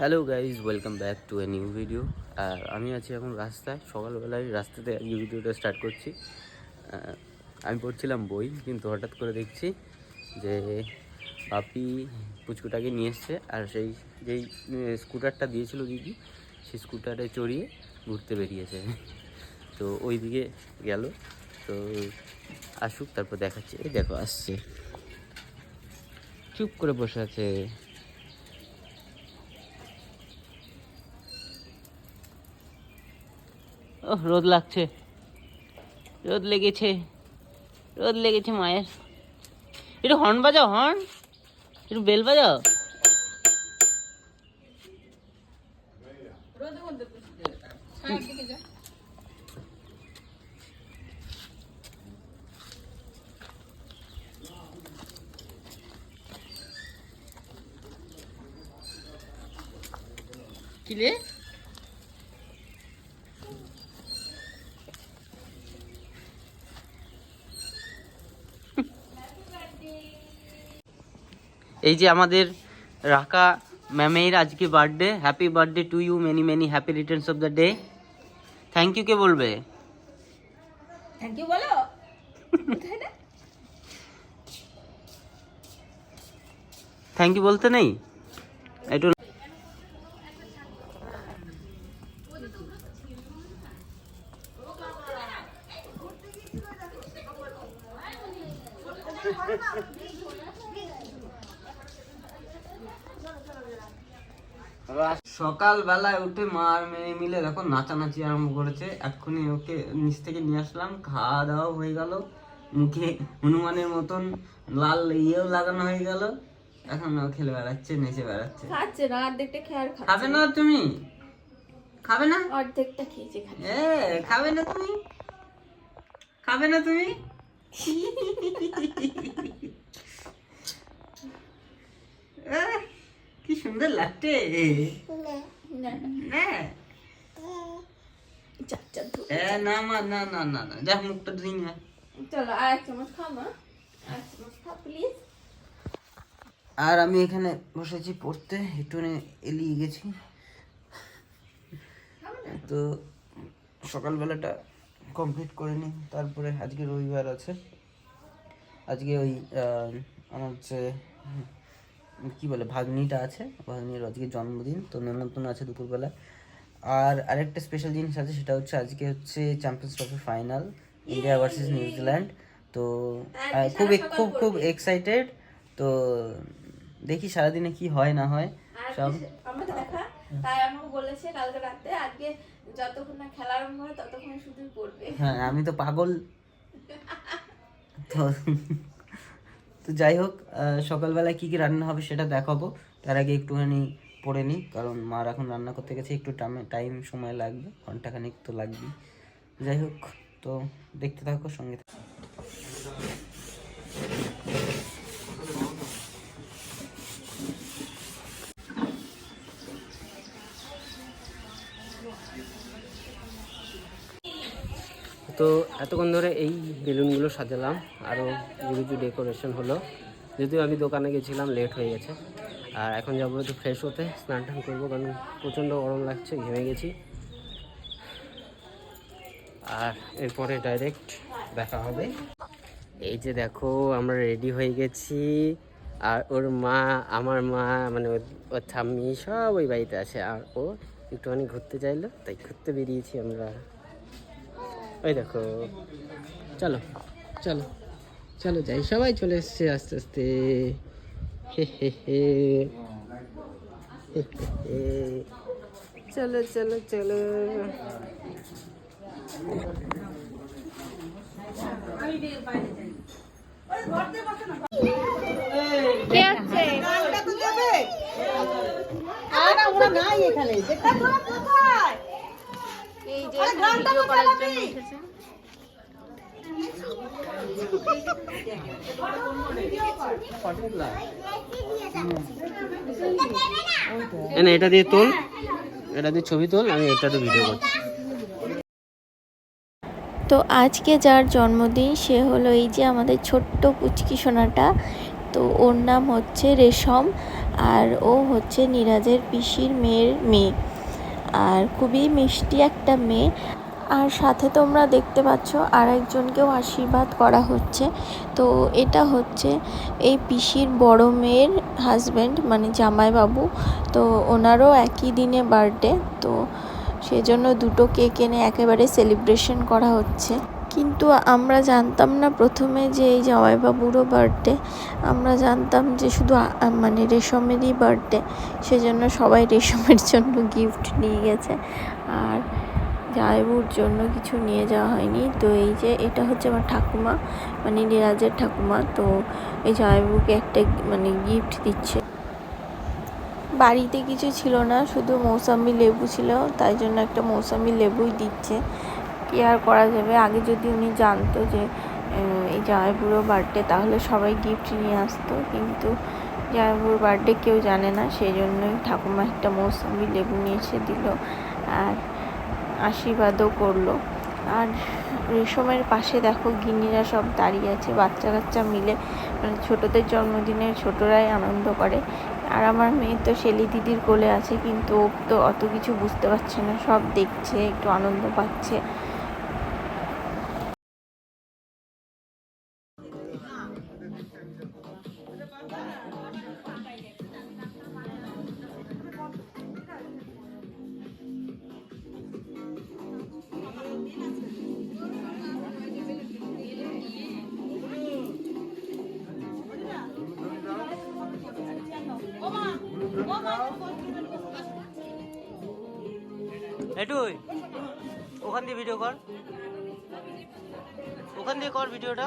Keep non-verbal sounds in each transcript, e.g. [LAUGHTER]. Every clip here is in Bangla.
Hello guys welcome back to a new video আর আমি আছি এখন রাস্তায়, সকালবেলায় রাস্তাতে আজকে ভিডিওটা স্টার্ট করছি। আমি পড়ছিলাম বই, কিন্তু হঠাৎ করে দেখছি যে বাপি পুচকুটাকে নিয়ে এসছে, আর সেই যেই স্কুটারটা দিয়েছিল দিদি, সেই স্কুটারে চড়িয়ে ঘুরতে বেরিয়েছে। তো ওই দিকে গেল। তো আসুক, তারপর দেখাচ্ছে। এই দেখো, আসছে। চুপ করে বসে আছে। রোদ লাগছে। রোদ লেগেছে। রোদ লেগেছে মায়ের। একটু হর্ন বাজাও, হর্ন। একটু বেল বাজাও। কিলে এই যে আমাদের রাকা ম্যামের আজকে birthday happy birthday to you many many happy returns of the day thank you কে বলবে? থ্যাংক ইউ বলো। থ্যাংক ইউ বলতে নেই? একটু [LAUGHS] [LAUGHS] সকালবেলায় উঠে মা আর মেয়ে মিলে দেখো নাচানাচি আরম্ভ করেছে। এক্ষুনি ওকে নিচ থেকে নিয়ে আসলাম। খাওয়া দাওয়া হয়ে গেল। মুখে হনুমানের মতন লাল ইয়েও লাগানো হয়ে গেল। এখন ও খেলে বেড়াচ্ছে নেচে বেড়াচ্ছে। খাচ্ছে না অর্ধেকটা খেয়ে খাবে না। তুমি? খাবে না? অর্ধেকটা খেয়েছে এ খাবে না তুমি? খাবে না তুমি [LAUGHS] আহ, কি সুন্দর লাগছে না মা না না না না যা মুখটা ধুই না চলো আর এক চামচ খাও মা আর চামচ খাও প্লিজ আর আমি এখানে বসেছি পড়তে একটু এলিয়ে গেছি তো সকালবেলাটা কমপ্লিট করে নিই তারপরে আজকে রবিবার আছে আজকে ওই আমার হচ্ছে কি বলে ভাগ্নিটা আছে ভাগ্নির আজকে জন্মদিন তো নেমন্তন্ন আছে দুপুরবেলা আর আরেকটা স্পেশাল জিনিস আছে সেটা হচ্ছে আজকে হচ্ছে champions trophy final India versus New Zealand তো আহ, খুব খুব খুব এক্সাইটেড তো দেখি সারাদিনে কি হয় না হয় সব। তাই আমাকে বলেছে কালকে রাতে আজকে যতক্ষণ না খেলা আরম্ভ হয় ততক্ষণ শুধু পড়বে হ্যাঁ আমি তো পাগল। [LAUGHS] তো তো যাই হোক সকালবেলায় কী কী রান্না হবে সেটা দেখাবো। তার আগে একটুখানি পড়ে নিই, কারণ মার এখন রান্না করতে গেছে, একটু টাইমে, টাইম সময় লাগবে, ঘন্টাখানিক তো লাগবেই। যাই হোক, তো দেখতে থাকো সঙ্গে তো এতক্ষণ ধরে এই বেলুনগুলো সাজালাম। আরও কিছু ডেকোরেশন হলো। যদিও আমি দোকানে গেছিলাম, লেট হয়ে গেছে। আর এখন যাব একটু ফ্রেশ হতে, স্নান টান করব, কারণ প্রচণ্ড গরম লাগছে, ঘেমে গেছি। আর এরপরে ডাইরেক্ট দেখা হবে। এই যে দেখো, আমরা রেডি হয়ে গেছি। আর ওর মা, আমার মা মানে ওর- ওর ঠাম্মি সব ওই বাড়িতে আছে। আর ও একটুখানি ঘুরতে চাইলো, তাই ঘুরতে বেরিয়েছি আমরা। ওই দেখো। চলো চলো চলো যাই। সবাই চলে এসছে আস্তে আস্তে। হে হে হে। হে হে হে। চলো চলো চলো। কে আছে এই যে ভিডিও করার জন্য এসেছে। না এটা দিয়ে তোল। এটা দিয়ে ছবি তোল আমি এটাতে ভিডিও করছি। তো আজকে যার জন্মদিন সে হলো এই যে আমাদের ছোট্ট পুচকি সোনাটা। তো ওর নাম হচ্ছে রেশম আর ও হচ্ছে নিরাজের পিসির মেয়ের মেয়ে। আর খুবই মিষ্টি একটা মেয়ে। আর সাথে তোমরা দেখতে পাচ্ছ আর একজনকেও আশীর্বাদ করা হচ্ছে। তো এটা হচ্ছে এই পিসির বড় মেয়ের হাজব্যান্ড মানে জামাইবাবু। তো ওনারও একই দিনে বার্থডে তো সেজন্য দুটো কেক এনে একেবারে সেলিব্রেশন করা হচ্ছে। কিন্তু আমরা জানতাম না প্রথমে যে এই জামাইবাবুরও বার্থডে আমরা জানতাম যে শুধু মানে রেশমেরই বার্থডে সেজন্য সবাই রেশমের জন্য গিফট নিয়ে গেছে। আর জামাইবুর জন্য কিছু নিয়ে যাওয়া হয়নি। তো এই যে এটা হচ্ছে আমার ঠাকুমা মানে নিরাজের ঠাকুমা। তো এই জামাইবুকে একটা মানে গিফট দিচ্ছে। বাড়িতে কিছু ছিল না, শুধু মৌসাম্বি লেবু ছিল। তাই জন্য একটা মৌসাম্বি লেবুই দিচ্ছে। কি আর করা যাবে? আগে যদি উনি জানতো যে এই জামাইবুড়ো বার্থডে, তাহলে সবাই গিফট নিয়ে আসতো। কিন্তু জামাইবুড়োর বার্থডে কেউ জানে না সেই জন্যই ঠাকুমা একটা মৌসাম্বি লেবু নিয়ে এসে দিল আর আশীর্বাদও করল। আর রেশমের পাশে দেখো গিনিরা সব দাঁড়িয়ে আছে, বাচ্চা কাচ্চা মিলে। মানে ছোটদের জন্মদিনে ছোটরাই আনন্দ করে। আর আমার মেয়ে তো শেলি দিদির কোলে আছে, কিন্তু ও তো অত কিছু বুঝতে পারছে না। সব দেখছে, একটু আনন্দ পাচ্ছে। এটুই। ওখান দিয়ে ভিডিও কর। ওখান দিয়ে কর ভিডিওটা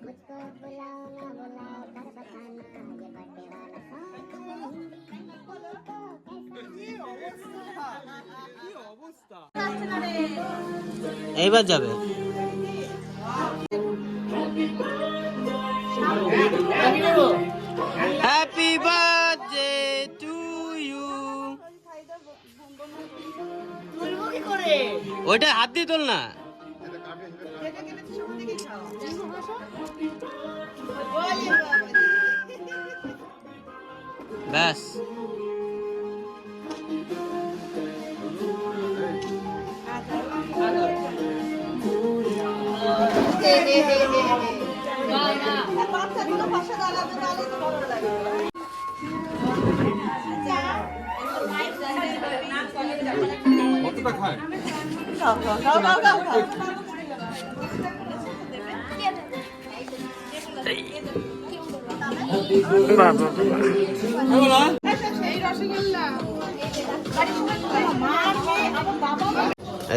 मुझको बुलाओ ना बुलाओ पर बताना ये बर्थडे वाला এইবার যাবে হ্যাপি বার্থডে টু ইউ ওইটা হাত দিয়ে তোল না ব্যাস।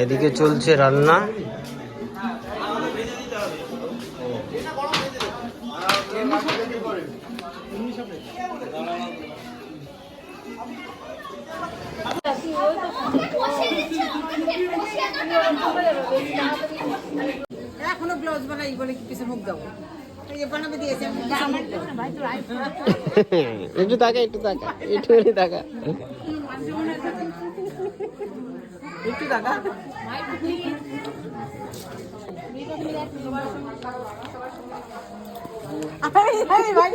এদিকে চলছে রান্না। এখনও ব্লাউজ বানাই বলে কি পিছনে মুখ দাও এই যে বানাবে দিয়েছে আমি পিছনে মুখ দাও। একটু তাকা একটু তাকা একটু তাকা একটু টাকা ভাই ভাই ভাই